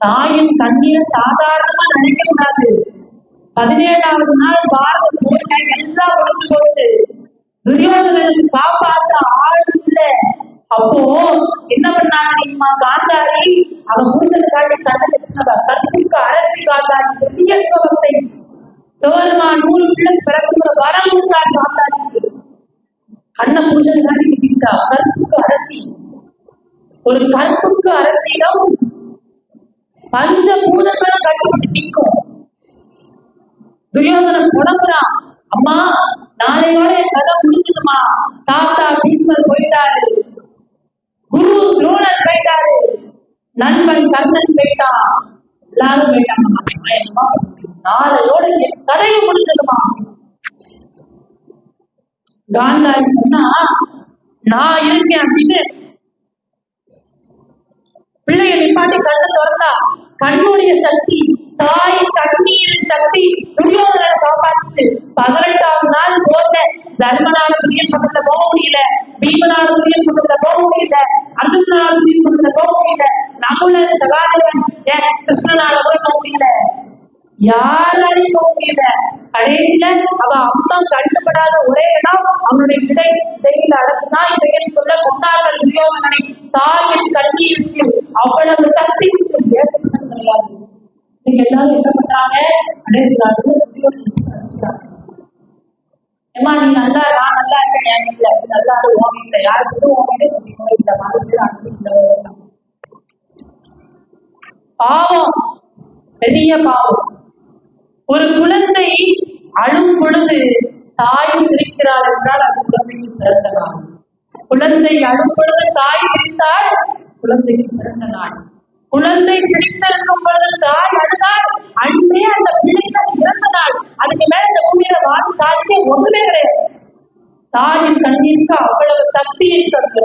தாயின் கண்ணீரை சாதாரணமா நினைக்க கூடாது பதினேழாவது நாள் பாரத போர்ல எல்லாம் முடிஞ்சு போச்சு. துரியோதனனுக்கு காப்பாத்த ஆள் இல்ல. அப்போ என்ன பண்ணாங்க தெரியுமா? காந்தாரி அவன் புருஷனுக்காக கண்ணை கத்துக்கு அரசி காந்தாரி பெரிய சிவபக்தை. சிவபெருமா நூறு பிள்ளை பிறக்குற வரம் இருந்தார் காந்தாரிக்கு கண்ண புருஷனுக்காக கட்டிட்டா அரசி. ஒரு கற்புக்கு அரசியிடம் பஞ்ச பூதங்களும் கட்டுப்பட்டு நிற்கும் துரியோதனம் புலம்புறான் அம்மா நாளையோட என் கதை முடிஞ்சதுமா தாத்தா பீஷ்மர் போயிட்டாரு. குரு துரோணர் போயிட்டாரு. நண்பன் கர்ணன் போயிட்டான் எல்லாரும் போயிட்டாங்க. நாளையோட என் கதையும் முடிஞ்சதுமா காந்தாரி சொன்னா நான் இருக்கேன் அப்படின்னு நிப்பாட்டி கண்ணு திறந்தா கண்ணுடைய சக்தி தாய் கண்ணீரின் சக்தி துரியோதனை காப்பாத்துச்சு பதினெட்டாவது நாள் போக தர்மனால துரியல் பக்கத்துல போக முடியல பீமனால துரியல் பக்கத்துல போக முடியல அர்ஜுனால துரியல் பக்கத்துல போக முடியல நம்மள சகாதேவன் ஏன் கிருஷ்ணனால கூட போக முடியல? யாராலையும் போக முடியல. கடைசியில அவ அம்மா கண்டுபடாத ஒரே இடம் அவனுடைய விடை இடையில அடைச்சுதான் இடையில் சொல்ல கொண்டார்கள் துரியோதனனை. தாயின் கண்ணீருக்கு அவ்வளவு சக்தி பேசப்பட்டது கிடையாது நீங்க எல்லாரும் என்ன பண்றாங்க? ஏம்மா நீ நல்லா நான் நல்லா இருக்கேன் என் வீட்டுல நல்லா இரு உன் வீட்டுல யாருக்கு உன் வீடு இந்த மாதிரி பாவம். பெரிய பாவம். ஒரு குழந்தை அழும் பொழுது தாய் சிரிக்கிறார் என்றால் அது குழந்தைக்கு பிறந்த குழந்தை அழும் பொழுது தாய் சிரித்தால் குழந்தைக்கு பிறந்த நாள் குழந்தை பிடித்திருக்கும் பொழுது தாய் அழுதால் அன்றே அந்த பிள்ளைக்கு அது இறந்த நாள் அதுக்கு மேல இந்த பூமியில வாழ் சாதிக்க ஒண்ணுமே கிடையாது. தாயின் கண்ணீருக்கு அவ்வளவு சக்தி இருக்கிறது.